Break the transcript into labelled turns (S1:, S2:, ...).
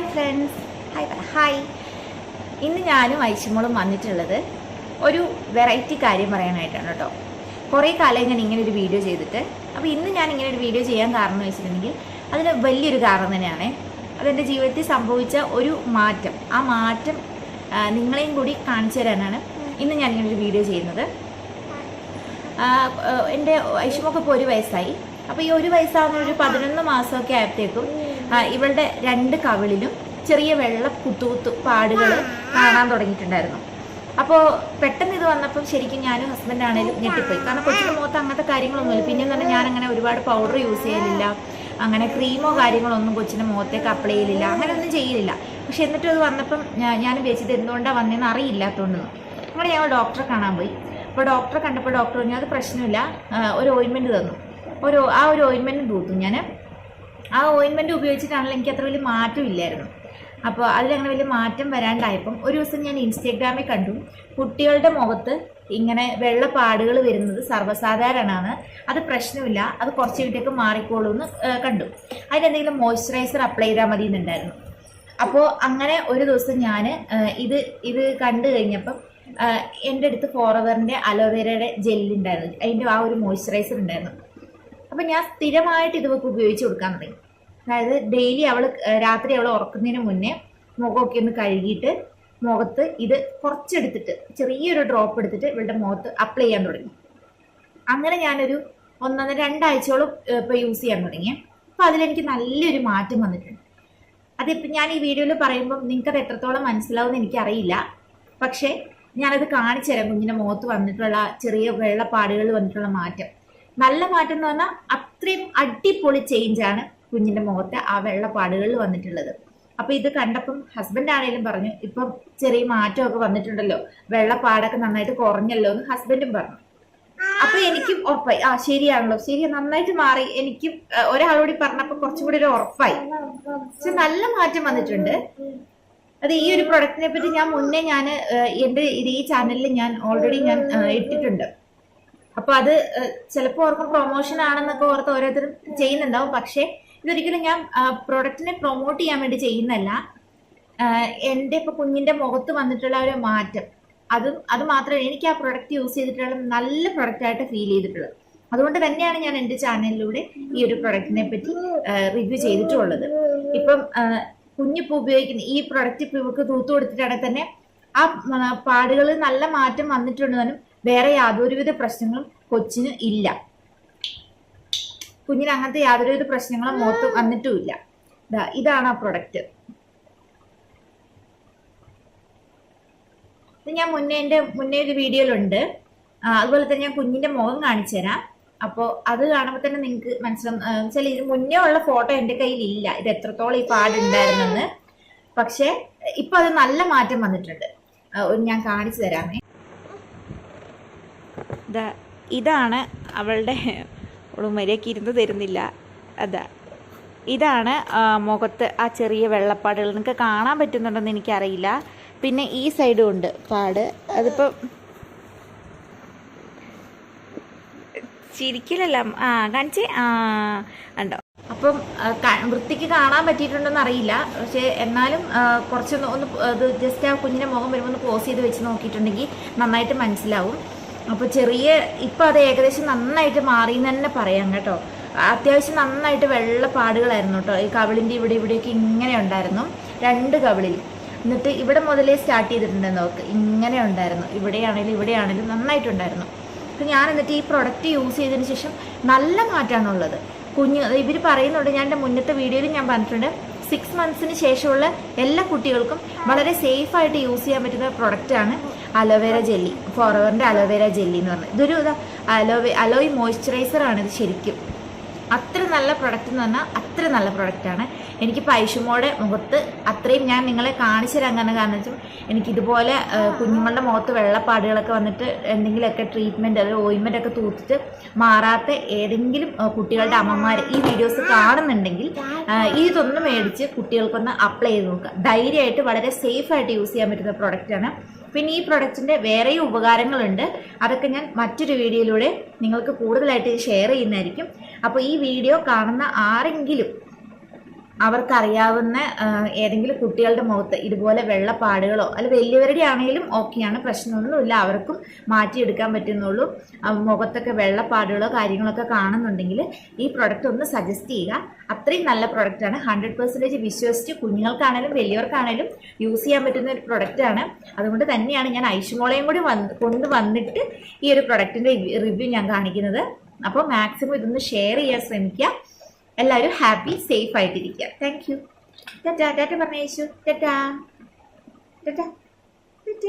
S1: Hi friends hi hi ഇന്ന് ഞാനും ഐശുമോളും വന്നിട്ടുള്ളത് ഒരു വെറൈറ്റി കാര്യം പറയാനായിട്ടാണ് കേട്ടോ. കുറേ കാലമായി ഞാൻ ഇങ്ങനെ ഒരു വീഡിയോ ചെയ്തിട്ട് അപ്പോൾ ഇന്ന് ഞാൻ ഇങ്ങനെ ഒരു വീഡിയോ ചെയ്യാൻ കാരണം എന്ന് വെച്ചിട്ടുണ്ടെങ്കിൽ അതിന് വലിയൊരു കാരണം തന്നെയാണ്. അതെന്റെ ജീവിതത്തിൽ സംഭവിച്ച ഒരു മാറ്റം. ആ മാറ്റം നിങ്ങളെയും കൂടി കാണിച്ചു തരാനാണ് ഇന്ന് ഞാൻ ഇങ്ങനെ ഒരു വീഡിയോ ചെയ്യുന്നത്. എന്റെ ഐഷുമൊക്കെ ഇപ്പോൾ ഒരു വയസ്സായി. അപ്പോൾ ഈ ഒരു വയസ്സാകുന്ന ഒരു പതിനൊന്ന് മാസമൊക്കെ ആയപ്പോഴത്തേക്കും ഇവളുടെ രണ്ട് കവിളിലും ചെറിയ വെള്ള കുത്തുകുത്തു പാടുകൾ കാണാൻ തുടങ്ങിയിട്ടുണ്ടായിരുന്നു. അപ്പോൾ പെട്ടെന്ന് ഇത് വന്നപ്പം ശരിക്കും ഞാനും ഹസ്ബൻഡ് ആണെങ്കിലും ഞെട്ടിപ്പോയി. കാരണം കൊച്ചിന്റെ മുഖത്ത് അങ്ങനത്തെ കാര്യങ്ങളൊന്നുമില്ല. പിന്നെ തന്നെ ഞാൻ അങ്ങനെ ഒരുപാട് പൗഡർ യൂസ് ചെയ്യലില്ല. അങ്ങനെ ക്രീമോ കാര്യങ്ങളൊന്നും കൊച്ചിന്റെ മുഖത്തേക്ക് അപ്ലൈ ചെയ്യലില്ല. അങ്ങനെ ഒന്നും ചെയ്യലില്ല. പക്ഷെ എന്നിട്ടും അത് വന്നപ്പം ഞാൻ ഞാൻ വിചാരിച്ചത് എന്തുകൊണ്ടാണ് വന്നതെന്ന് അറിയില്ലാത്തതുകൊണ്ടെന്ന് അങ്ങനെ ഞങ്ങൾ ഡോക്ടറെ കാണാൻ പോയി. അപ്പോൾ ഡോക്ടറെ കണ്ടപ്പോൾ ഡോക്ടർ പറഞ്ഞു അത് പ്രശ്നമില്ല. ഒരു ഓയിൻമെന്റ് തന്നു. ഒരു ആ ഒരു ഓയിൻമെന്റ് തൂത്തു. ഞാൻ ആ ഓയിൻമെന്റ് ഉപയോഗിച്ചിട്ടാണല്ലോ എനിക്ക് അത്ര വലിയ മാറ്റം ഇല്ലായിരുന്നു. അപ്പോൾ അതിലങ്ങനെ വലിയ മാറ്റം വരാണ്ടായപ്പം ഒരു ദിവസം ഞാൻ ഇൻസ്റ്റാഗ്രാമിൽ കണ്ടു. കുട്ടികളുടെ മുഖത്ത് ഇങ്ങനെ വെള്ളപ്പാടുകൾ വരുന്നത് സർവസാധാരണമാണ്. അത് പ്രശ്നമില്ല. അത് കുറച്ച് വീട്ടേക്ക് മാറിക്കോളൂ എന്ന് കണ്ടു. അതിനെന്തെങ്കിലും മോയ്സ്ചറൈസർ അപ്ലൈ ചെയ്താൽ മതി എന്നുണ്ടായിരുന്നു. അപ്പോൾ അങ്ങനെ ഒരു ദിവസം ഞാൻ ഇത് ഇത് കണ്ടു കഴിഞ്ഞപ്പം എന്റെ അടുത്ത് ഫോറവറിന്റെ അലോവേരയുടെ ജെല്ലുണ്ടായിരുന്നു അതിന്റെ ആ ഒരു മോയ്സ്ചറൈസർ ഉണ്ടായിരുന്നു. അപ്പം ഞാൻ സ്ഥിരമായിട്ട് ഇത് വെപ്പ് ഉപയോഗിച്ച് കൊടുക്കാൻ തുടങ്ങി. അതായത് ഡെയിലി അവൾ രാത്രി അവൾ ഉറക്കുന്നതിന് മുന്നേ മുഖമൊക്കെ ഒന്ന് കഴുകിയിട്ട് മുഖത്ത് ഇത് കുറച്ചെടുത്തിട്ട് ചെറിയൊരു ഡ്രോപ്പ് എടുത്തിട്ട് ഇവളുടെ മുഖത്ത് അപ്ലൈ ചെയ്യാൻ തുടങ്ങി. അങ്ങനെ ഞാനൊരു ഒന്നൊന്നര രണ്ടാഴ്ചയോളം ഇപ്പോൾ യൂസ് ചെയ്യാൻ തുടങ്ങി. അപ്പോൾ അതിലെനിക്ക് നല്ലൊരു മാറ്റം വന്നിട്ടുണ്ട്. അതിപ്പോൾ ഞാൻ ഈ വീഡിയോയിൽ പറയുമ്പോൾ നിങ്ങൾക്കത് എത്രത്തോളം മനസ്സിലാവും എനിക്കറിയില്ല. പക്ഷേ ഞാനത് കാണിച്ചു തരാം കുഞ്ഞിന്റെ മുഖത്ത് വന്നിട്ടുള്ള ചെറിയ വെള്ളപ്പാടുകൾ വന്നിട്ടുള്ള മാറ്റം. നല്ല മാറ്റം എന്ന് പറഞ്ഞാൽ അത്രയും അടിപൊളി ചേഞ്ച് ആണ് കുഞ്ഞിന്റെ മുഖത്ത് ആ വെള്ളപ്പാടുകളിൽ വന്നിട്ടുള്ളത്. അപ്പൊ ഇത് കണ്ടപ്പം ഹസ്ബൻഡ് ആണെങ്കിലും പറഞ്ഞു ഇപ്പൊ ചെറിയ മാറ്റമൊക്കെ വന്നിട്ടുണ്ടല്ലോ വെള്ളപ്പാടൊക്കെ നന്നായിട്ട് കുറഞ്ഞല്ലോ എന്ന് ഹസ്ബൻഡും പറഞ്ഞു. അപ്പൊ എനിക്കും ഉറപ്പായി. ആ ശരിയാണല്ലോ ശരി നന്നായിട്ട് മാറി. എനിക്കും ഒരാളോടി പറഞ്ഞപ്പോ കുറച്ചും കൂടി ഒരു ഉറപ്പായി. പക്ഷെ നല്ല മാറ്റം വന്നിട്ടുണ്ട്. അത് ഈ ഒരു പ്രൊഡക്റ്റിനെ പറ്റി ഞാൻ മുന്നേ ഞാൻ എന്റെ ഇത് ഈ ചാനലിൽ ഞാൻ ഓൾറെഡി ഞാൻ ഇട്ടിട്ടുണ്ട്. അപ്പൊ അത് ചിലപ്പോൾ ഓർക്കും പ്രൊമോഷൻ ആണെന്നൊക്കെ ഓർത്ത് ഓരോരുത്തരും ചെയ്യുന്നുണ്ടാവും. പക്ഷേ ഇതൊരിക്കലും ഞാൻ പ്രൊഡക്റ്റിനെ പ്രൊമോട്ട് ചെയ്യാൻ വേണ്ടി ചെയ്യുന്നല്ല എന്റെ ഇപ്പൊ കുഞ്ഞിന്റെ മുഖത്ത് വന്നിട്ടുള്ള ഒരു മാറ്റം. അതും അത് മാത്രമല്ല എനിക്ക് ആ പ്രൊഡക്റ്റ് യൂസ് ചെയ്തിട്ടുള്ള നല്ല പ്രൊഡക്റ്റ് ആയിട്ട് ഫീൽ ചെയ്തിട്ടുള്ളത്. അതുകൊണ്ട് തന്നെയാണ് ഞാൻ എന്റെ ചാനലിലൂടെ ഈ ഒരു പ്രൊഡക്റ്റിനെ പറ്റി റിവ്യൂ ചെയ്തിട്ടുള്ളത്. ഇപ്പം കുഞ്ഞിപ്പോ ഉപയോഗിക്കുന്ന ഈ പ്രൊഡക്റ്റ് ഇപ്പം ഇവർക്ക് തൂത്തു കൊടുത്തിട്ടാണെങ്കിൽ തന്നെ ആ പാടുകളിൽ നല്ല മാറ്റം വന്നിട്ടുണ്ടെന്നും വേറെ യാതൊരുവിധ പ്രശ്നങ്ങളും കൊച്ചിന് ഇല്ല. കുഞ്ഞിന് അങ്ങനത്തെ യാതൊരുവിധ പ്രശ്നങ്ങളും മുഖത്ത് വന്നിട്ടുമില്ല. ഇതാണ് ആ പ്രൊഡക്റ്റ് ഞാൻ മുന്നേ എന്റെ മുന്നേ ഒരു വീഡിയോയിലുണ്ട്. അതുപോലെ തന്നെ ഞാൻ കുഞ്ഞിന്റെ മുഖം കാണിച്ചു തരാം. അപ്പോൾ അത് കാണുമ്പോൾ തന്നെ നിങ്ങൾക്ക് മനസ്സിലാവും. വെച്ചാൽ ഇത് മുന്നേ ഉള്ള ഫോട്ടോ എന്റെ കയ്യിൽ ഇല്ല. ഇത് എത്രത്തോളം ഈ പാടുണ്ടായിരുന്നെന്ന് പക്ഷേ ഇപ്പൊ അത് നല്ല മാറ്റം വന്നിട്ടുണ്ട്. ഞാൻ കാണിച്ചു തരാമേ. ഇതാണ് അവളുടെ മര്യാദയ്ക്ക് ഇരുന്ന് തരുന്നില്ല. അതാ ഇതാണ് മുഖത്ത് ആ ചെറിയ വെള്ളപ്പാടുകൾ. നിങ്ങൾക്ക് കാണാൻ പറ്റുന്നുണ്ടെന്ന് എനിക്കറിയില്ല. പിന്നെ ഈ സൈഡും ഉണ്ട്. പാട്. അതിപ്പോൾ ചിരിക്കില്ലല്ല ആ കാണിച്ചേ? ആ ഉണ്ടോ അപ്പം വൃത്തിക്ക് കാണാൻ പറ്റിയിട്ടുണ്ടെന്ന് അറിയില്ല. പക്ഷേ എന്നാലും കുറച്ച് ഒന്ന് ഇത് ജസ്റ്റ് ആ കുഞ്ഞിന്റെ മുഖം വരുമ്പോൾ ഒന്ന് പോസ് ചെയ്ത് വെച്ച് നോക്കിയിട്ടുണ്ടെങ്കിൽ നന്നായിട്ട് മനസ്സിലാവും. അപ്പോൾ ചെറിയ ഇപ്പം അത് ഏകദേശം നന്നായിട്ട് മാറി എന്ന് തന്നെ പറയാം കേട്ടോ. അത്യാവശ്യം നന്നായിട്ട് വെള്ള പാടുകളായിരുന്നു കേട്ടോ. ഈ കവിളിന്റെ ഇവിടെ ഇവിടെയൊക്കെ ഇങ്ങനെ ഉണ്ടായിരുന്നു. രണ്ട് കവിളിൽ. എന്നിട്ട് ഇവിടെ മുതലേ സ്റ്റാർട്ട് ചെയ്തിട്ടുണ്ട് നോക്ക്. ഇങ്ങനെ ഉണ്ടായിരുന്നു. ഇവിടെയാണെങ്കിലും ഇവിടെയാണെങ്കിലും നന്നായിട്ടുണ്ടായിരുന്നു. അപ്പോൾ ഞാൻ എന്നിട്ട് ഈ പ്രൊഡക്റ്റ് യൂസ് ചെയ്തതിന് ശേഷം നല്ല മാറ്റമാണുള്ളത് കുഞ്ഞ് ഇവർ പറയുന്നുണ്ട് ഞാൻ എന്റെ മുന്നത്തെ വീഡിയോയിൽ ഞാൻ പറഞ്ഞിട്ടുണ്ട്. സിക്സ് മന്ത്സിന് ശേഷമുള്ള എല്ലാ കുട്ടികൾക്കും വളരെ സേഫായിട്ട് യൂസ് ചെയ്യാൻ പറ്റുന്ന പ്രൊഡക്റ്റാണ് അലോവേര ജെല്ലി ഫോറവറിന്റെ അലോവേര ജെല്ലി എന്ന് പറഞ്ഞത് ഇതൊരു ഇതാ അലോവേ അലോയ് മോയ്സ്ചറൈസർ ആണ് ഇത് ശരിക്കും. അത്ര നല്ല പ്രൊഡക്റ്റ് എന്ന് പറഞ്ഞാൽ അത്ര നല്ല പ്രൊഡക്റ്റാണ് എനിക്ക് പൈഷുമോടെ മുഖത്ത് അത്രയും ഞാൻ നിങ്ങളെ കാണിച്ചു തരാൻ കാരണം വെച്ചാൽ എനിക്കിതുപോലെ കുഞ്ഞുങ്ങളുടെ മുഖത്ത് വെള്ളപ്പാടുകളൊക്കെ വന്നിട്ട് എന്തെങ്കിലുമൊക്കെ ട്രീറ്റ്മെന്റ് അതായത് ഓയിൻമെന്റ് ഒക്കെ തൂത്തിട്ട് മാറാത്ത ഏതെങ്കിലും കുട്ടികളുടെ അമ്മമാർ ഈ വീഡിയോസ് കാണുന്നുണ്ടെങ്കിൽ ഇതൊന്ന് മേടിച്ച് കുട്ടികൾക്കൊന്ന് അപ്ലൈ ചെയ്ത് നോക്കുക. ധൈര്യമായിട്ട് വളരെ സേഫായിട്ട് യൂസ് ചെയ്യാൻ പറ്റുന്ന പ്രൊഡക്റ്റാണ് പിന്നെ ഈ പ്രൊഡക്റ്റിന്റെ വേറെയും ഉപകാരങ്ങളുണ്ട്. അതൊക്കെ ഞാൻ മറ്റൊരു വീഡിയോയിലൂടെ നിങ്ങൾക്ക് കൂടുതലായിട്ട് ഷെയർ ചെയ്യുന്നതായിരിക്കും. അപ്പോൾ ഈ വീഡിയോ കാണുന്ന ആരെങ്കിലും അവർക്കറിയാവുന്ന ഏതെങ്കിലും കുട്ടികളുടെ മുഖത്ത് ഇതുപോലെ വെള്ളപ്പാടുകളോ അല്ല വലിയവരുടെ ആണെങ്കിലും ഓക്കെയാണ് പ്രശ്നമൊന്നുമില്ല. അവർക്കും മാറ്റിയെടുക്കാൻ പറ്റുന്നുള്ളൂ. മുഖത്തൊക്കെ വെള്ളപ്പാടുകളോ കാര്യങ്ങളൊക്കെ കാണുന്നുണ്ടെങ്കിൽ ഈ പ്രൊഡക്റ്റ് ഒന്ന് സജസ്റ്റ് ചെയ്യുക. അത്രയും നല്ല പ്രൊഡക്റ്റാണ് ഹൺഡ്രഡ് പെർസെന്റേജ് വിശ്വസിച്ച് കുഞ്ഞുങ്ങൾക്കാണേലും വലിയവർക്കാണേലും യൂസ് ചെയ്യാൻ പറ്റുന്ന ഒരു പ്രൊഡക്റ്റാണ് അതുകൊണ്ട് തന്നെയാണ് ഞാൻ ഐഷുമോളയും കൂടി വന്ന് കൊണ്ട് വന്നിട്ട് ഈ ഒരു പ്രൊഡക്റ്റിന്റെ റിവ്യൂ ഞാൻ കാണിക്കുന്നത്. അപ്പോൾ മാക്സിമം ഇതൊന്ന് ഷെയർ ചെയ്യാൻ ശ്രമിക്കുക. എല്ലാവരും ഹാപ്പി സേഫ് ആയിട്ടിരിക്കുക. താങ്ക് യു ടാറ്റ ടാറ്റ പറഞ്ഞേശു ടാറ്റ ടാറ്റ ടാറ്റ